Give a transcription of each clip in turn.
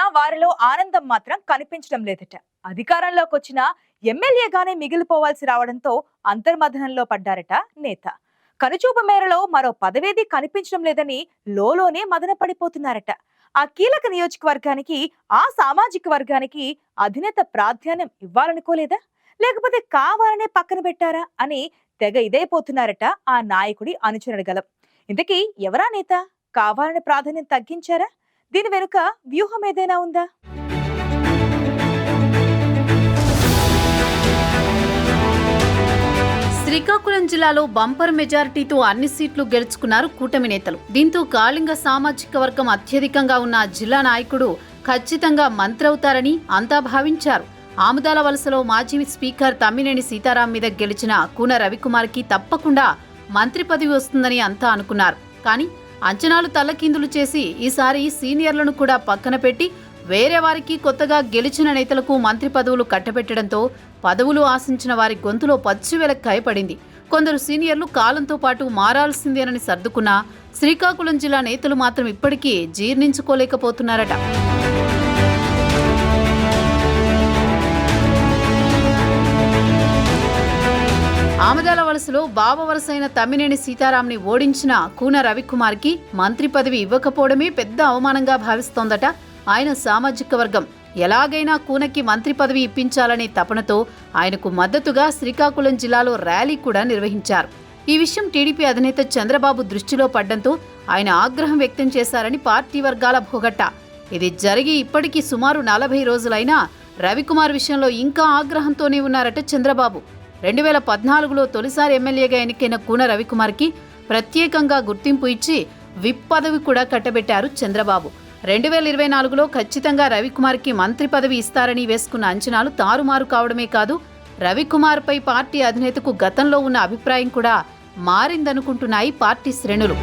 కూటమి వారిలో ఆనందం మాత్రం కనిపించడం లేదట. అధికారంలోకి వచ్చిన ఎమ్మెల్యేగానే మిగిలిపోవాల్సి రావడంతో అంతర్మథనంలో పడ్డారట నేత. కనుచూపు మేరలో మరో పదవేది కనిపించడం లేదని లోలోనే మదన పడిపోతున్నారట ఆ కీలక నియోజకవర్గానికి ఆ సామాజిక వర్గానికి అధినేత ప్రాధాన్యం ఇవ్వాలనుకోలేదా? లేకపోతే కావాలనే పక్కన పెట్టారా అని తెగ ఇదైపోతున్నారట ఆ నాయకుడి అనుచరుడు ఇంతకీ ఎవరా నేత? కావాలని ప్రాధాన్యం తగ్గించారా? దీని వెనుక వ్యూహం ఏదైనా ఉందా? శ్రీకాకుళం జిల్లాలో బంపర్ మెజారిటీతో అన్ని సీట్లు గెలుచుకున్నారు కూటమి నేతలు. దీంతో కాళింగ సామాజిక వర్గం అత్యధికంగా ఉన్న జిల్లా నాయకుడు ఖచ్చితంగా మంత్రి అవుతారని అంతా భావించారు. ఆముదాల వలసలో మాజీ స్పీకర్ తమ్మినేని సీతారాం మీద గెలిచిన కూన రవికుమార్కి తప్పకుండా మంత్రి పదవి వస్తుందని అంతా అనుకున్నారు. కానీ అంచనాలు తల్లకిందులు చేసి ఈసారి సీనియర్లను కూడా పక్కన పెట్టి వేరే వారికి కొత్తగా గెలిచిన నేతలకు మంత్రి పదవులు కట్టబెట్టడంతో పదవులు ఆశించిన వారి గొంతులో పచ్చివేల పడింది కొందరు సీనియర్లు కాలంతో పాటు మారాల్సిందేనని సర్దుకున్నా శ్రీకాకుళం జిల్లా నేతలు మాత్రం ఇప్పటికీ జీర్ణించుకోలేకపోతున్నారట. ఆమదాల వలసలో బావ వలసైన తమ్మినేని సీతారాంని ఓడించిన కూన రవికుమార్కి మంత్రి పదవి ఇవ్వకపోవడమే పెద్ద అవమానంగా భావిస్తోందట ఆయన సామాజిక వర్గం. ఎలాగైనా కూనకి మంత్రి పదవి ఇప్పించాలనే తపనతో ఆయనకు మద్దతుగా శ్రీకాకుళం జిల్లాలో ర్యాలీ కూడా నిర్వహించారు. ఈ విషయం టీడీపీ అధినేత చంద్రబాబు దృష్టిలో పడ్డంతో ఆయన ఆగ్రహం వ్యక్తం చేశారని పార్టీ వర్గాల భోగట్ట. ఇది జరిగి ఇప్పటికీ సుమారు నలభై రోజులైనా రవికుమార్ విషయంలో ఇంకా ఆగ్రహంతోనే ఉన్నారట చంద్రబాబు. రెండు వేల పద్నాలుగులో తొలిసారి ఎమ్మెల్యేగా ఎన్నికైన కూన రవికుమార్కి ప్రత్యేకంగా గుర్తింపు ఇచ్చి విప్ పదవి కూడా కట్టబెట్టారు చంద్రబాబు. రెండు వేల ఇరవై నాలుగులో ఖచ్చితంగా రవికుమార్కి మంత్రి పదవి ఇస్తారని వేసుకున్న అంచనాలు తారుమారు కావడమే కాదు రవికుమార్పై పార్టీ అధినేతకు గతంలో ఉన్న అభిప్రాయం కూడా మారిందనుకుంటున్నాయి పార్టీ శ్రేణులు.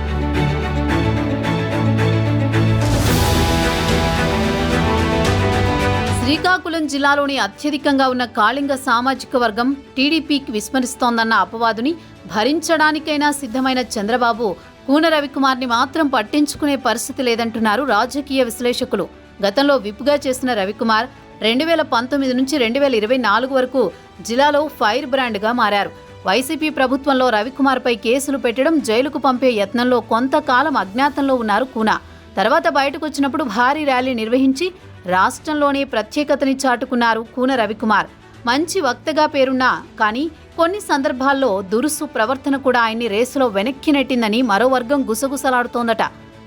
శ్రీకాకుళం జిల్లాలోని అత్యధికంగా ఉన్న కాళింగ సామాజిక వర్గం టీడీపీకి విస్మరిస్తోందన్న అపవాదుని భరించడానికైనా సిద్ధమైన చంద్రబాబు కూన రవికుమార్ని మాత్రం పట్టించుకునే పరిస్థితి లేదంటున్నారు రాజకీయ విశ్లేషకులు. గతంలో విప్గా చేసిన రవికుమార్ రెండు వేల పంతొమ్మిది నుంచి రెండు వేల ఇరవై నాలుగు వరకు జిల్లాలో ఫైర్ బ్రాండ్గా మారారు. వైసీపీ ప్రభుత్వంలో రవికుమార్పై కేసులు పెట్టడం జైలుకు పంపే యత్నంలో కొంతకాలం అజ్ఞాతంలో ఉన్నారు కూన. తర్వాత బయటకు వచ్చినప్పుడు భారీ ర్యాలీ నిర్వహించి రాష్ట్రంలోనే ప్రత్యేకతని చాటుకున్నారు కూన రవికుమార్. మంచి వక్తగా పేరున్నా కానీ కొన్ని సందర్భాల్లో దురుసు ప్రవర్తన కూడా ఆయన్ని రేసులో వెనక్కి నెట్టిందని మరో వర్గం గుసగుసలాడుతోందట.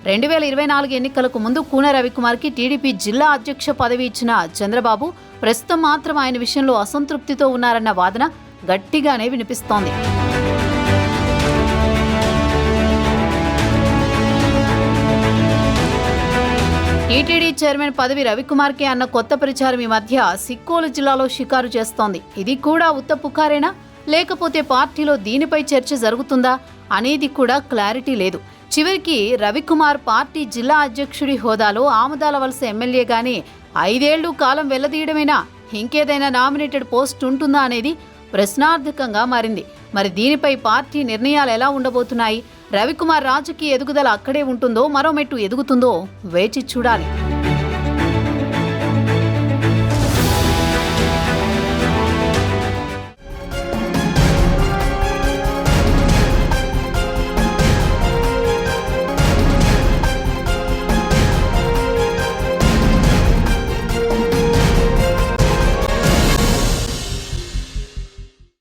రెండు వేల ఇరవై నాలుగు ఎన్నికలకు ముందు కూన రవికుమార్కి టీడీపీ జిల్లా అధ్యక్ష పదవి ఇచ్చిన చంద్రబాబు ప్రస్తుతం మాత్రం ఆయన విషయంలో అసంతృప్తితో ఉన్నారన్న వాదన గట్టిగానే వినిపిస్తోంది. టీటీడీ చైర్మన్ పదవి రవికుమార్కే అన్న కొత్త ప్రచారం ఈ మధ్య సిక్కోలు జిల్లాలో షికారు చేస్తోంది. ఇది కూడా ఉత్త పుకారేనా? లేకపోతే పార్టీలో దీనిపై చర్చ జరుగుతుందా? అనేది కూడా క్లారిటీ లేదు. చివరికి రవికుమార్ పార్టీ జిల్లా అధ్యక్షుడి హోదాలో ఆముదాల వలస ఎమ్మెల్యేగానే ఐదేళ్ళు కాలం వెళ్ళదీయడమేనా? ఇంకేదైనా నామినేటెడ్ పోస్ట్ ఉంటుందా అనేది ప్రశ్నార్థకంగా మారింది. మరి దీనిపై పార్టీ నిర్ణయాలు ఎలా ఉండబోతున్నాయి? రవికుమార్ రాజకీయ ఎదుగుదల అక్కడే ఉంటుందో మరో మెట్టు ఎదుగుతుందో వేచి చూడాలి.